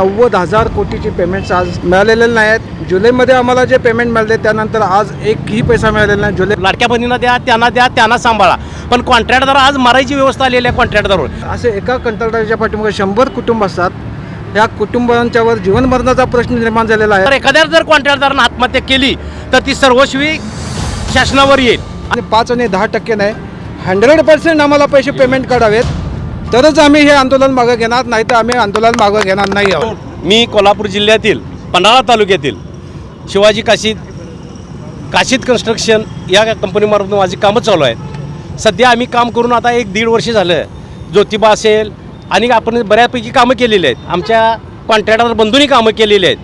नव्वद हजार कोटीची पेमेंट्स आज मिळालेले नाही आहेत जुलैमध्ये आम्हाला जे पेमेंट मिळाले त्यानंतर आज एकही पैसा मिळालेला नाही. जुलै लाडक्या बहिणींना द्या त्यांना द्या त्यांना सांभाळा. पण कॉन्ट्रॅक्टदार आज मरायची व्यवस्था आलेली आहे कॉन्ट्रॅक्टदारवर असे एका कंत्राटाच्या पाठीमागे शंभर कुटुंब असतात. या कुटुंबांच्यावर जीवन मरणाचा प्रश्न निर्माण झालेला तर आहे एखाद्या जर कॉन्ट्रॅक्टदारानं आत्महत्या केली तर ती सर्वस्वी शासनावर येईल. आणि पाच आणि दहा टक्के नाही हंड्रेड पर्सेंट आम्हाला पैसे पेमेंट काढावेत. तरच आम्ही हे आंदोलन मागं घेणार नाही तर आम्ही आंदोलन मागं घेणार नाही आहोत. मी कोल्हापूर जिल्ह्यातील पन्हाळा तालुक्यातील शिवाजी काशीद काशीद कन्स्ट्रक्शन या कंपनीमार्फत माझी कामं चालू आहेत. सध्या आम्ही काम करून आता एक दीड वर्ष झालं. ज्योतिबा असेल आणि आपण बऱ्यापैकी कामं केलेली आहेत. आमच्या कॉन्ट्रॅक्टर बंधूंनी कामं केलेली आहेत.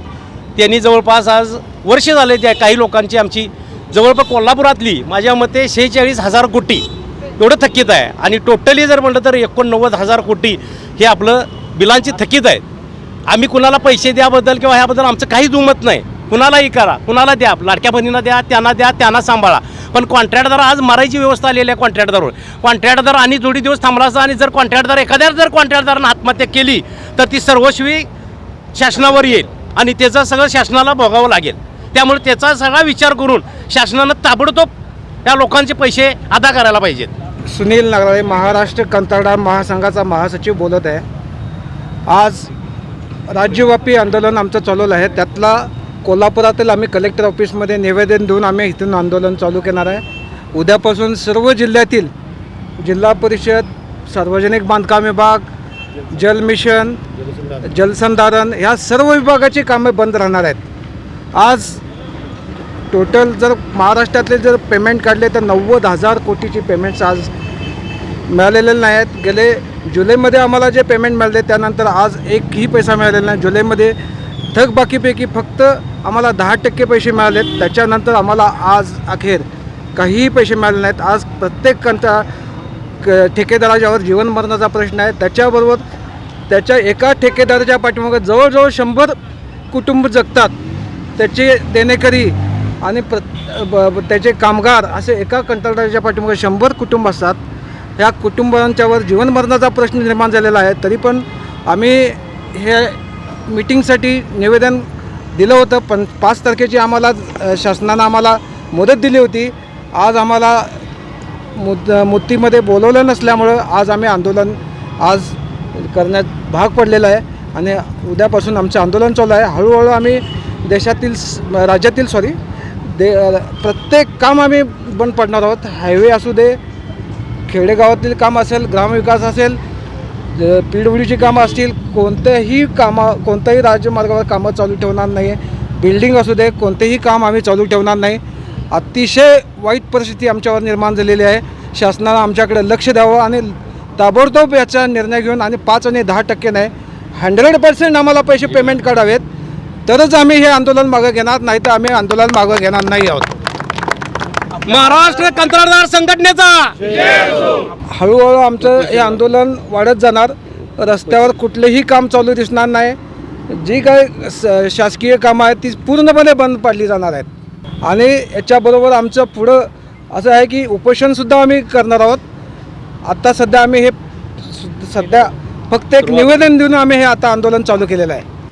त्यांनी जवळपास आज वर्ष झाले त्या काही लोकांची आमची जवळपास कोल्हापुरातली माझ्या मते शेहेचाळीस हजार कोटी एवढं थकीत आहे. आणि टोटली जर म्हटलं तर एकोणनव्वद हजार कोटी हे आपलं बिलांची थकीत आहेत आम्ही कुणाला पैसे द्याबद्दल किंवा ह्याबद्दल आमचं काहीच दुमत नाही. कुणालाही करा. कुणाला द्या. लाडक्या बहिणींना द्या. त्यांना द्या. त्यांना सांभाळा. पण कॉन्ट्रॅक्टदार आज मारायची व्यवस्था आलेली आहे कॉन्ट्रॅक्टदारवर कॉन्ट्रॅक्टदार आणि जोडी दिवस थांबला असता आणि जर कॉन्ट्रॅक्टदार एखाद्या जर कॉन्ट्रॅक्टदारानं आत्महत्या केली तर ती सर्वस्वी शासनावर येईल आणि त्याचं सगळं शासनाला भोगावं लागेल. त्यामुळे त्याचा सगळा विचार करून शासनानं ताबडतोब त्या लोकांचे पैसे अदा करायला पाहिजेत. सुनील नगराळे महाराष्ट्र कंत्राटदार महासंघाचा महासचिव बोलत आहे. आज राज्यव्यापी आंदोलन आमचं चालवलं आहे. त्यातला कोल्हापुरातील आम्ही कलेक्टर ऑफिसमध्ये निवेदन देऊन आम्ही इथून आंदोलन चालू करणार आहे. उद्यापासून सर्व जिल्ह्यातील जिल्हा परिषद सार्वजनिक बांधकाम विभाग जल मिशन जलसंधारण ह्या सर्व विभागाची कामे बंद राहणार आहेत. आज टोटल जर महाराष्ट्रातले जर पेमेंट काढले तर नव्वद हजार कोटीची पेमेंट्स आज मिळालेले नाही आहेत. गेले जुलैमध्ये आम्हाला जे पेमेंट मिळाले त्यानंतर आज एकही पैसा मिळालेला नाही. जुलैमध्ये थकबाकीपैकी फक्त आम्हाला दहा टक्के पैसे मिळालेत. त्याच्यानंतर आम्हाला आज अखेर काहीही पैसे मिळाले नाहीत. आज प्रत्येक कंटा क ठेकेदाराच्यावर जीवन मरणाचा प्रश्न आहे. त्याच्याबरोबर त्याच्या एका ठेकेदाराच्या पाठीमागे जवळजवळ शंभर कुटुंब जगतात. त्याचे देणेकरी आणि प्र ब- त्याचे कामगार असे एका कंत्राटाच्या पाठीमागे शंभर कुटुंब असतात. ह्या कुटुंबांच्यावर जीवन मरणाचा प्रश्न निर्माण झालेला आहे. तरी पण आम्ही हे मीटिंगसाठी निवेदन दिलं होतं पण पाच तारखेची आम्हाला शासनानं आम्हाला मदत दिली होती. आज आम्हाला मुद मुत्तीमध्ये बोलवलं नसल्यामुळं आज आम्ही आंदोलन आज करण्यात भाग पडलेला आहे. आणि उद्यापासून आमचं आंदोलन चालू आहे. हळूहळू आम्ही देशातील राज्यातील सॉरी दे प्रत्येक काम आम्ही बंद पडणार आहोत. हायवे असू दे खेडेगावातील काम असेल ग्रामविकास असेल पी डब्ल्यूची कामं असतील कोणत्याही कामं कोणत्याही राज्यमार्गावर कामं चालू ठेवणार नाही आहे बिल्डिंग असू दे कोणतेही काम आम्ही चालू ठेवणार नाही. अतिशय वाईट परिस्थिती आमच्यावर निर्माण झालेली आहे. शासनानं आमच्याकडे लक्ष द्यावं आणि ताबडतोब याचा निर्णय घेऊन आणि पाच आणि दहा टक्के नाही हंड्रेड पर्सेंट आम्हाला पैसे पेमेंट काढावेत तरच आम्ही हे आंदोलन मागं घेणार नाही तर आम्ही आंदोलन मागं घेणार नाही आहोत. महाराष्ट्र कंत्राटदार संघटनेचा! हळूहळू आमचं हे आंदोलन वाढत जाणार. रस्त्यावर कुठलेही काम चालू दिसणार नाही. जी काय शासकीय कामं आहेत ती पूर्णपणे बंद पाडली जाणार आहेत. आणि याच्याबरोबर आमचं पुढं असं आहे की उपोषणसुद्धा आम्ही करणार आहोत. आत्ता सध्या आम्ही हे सध्या फक्त एक निवेदन देऊन आम्ही हे आता आंदोलन चालू केलेलं आहे.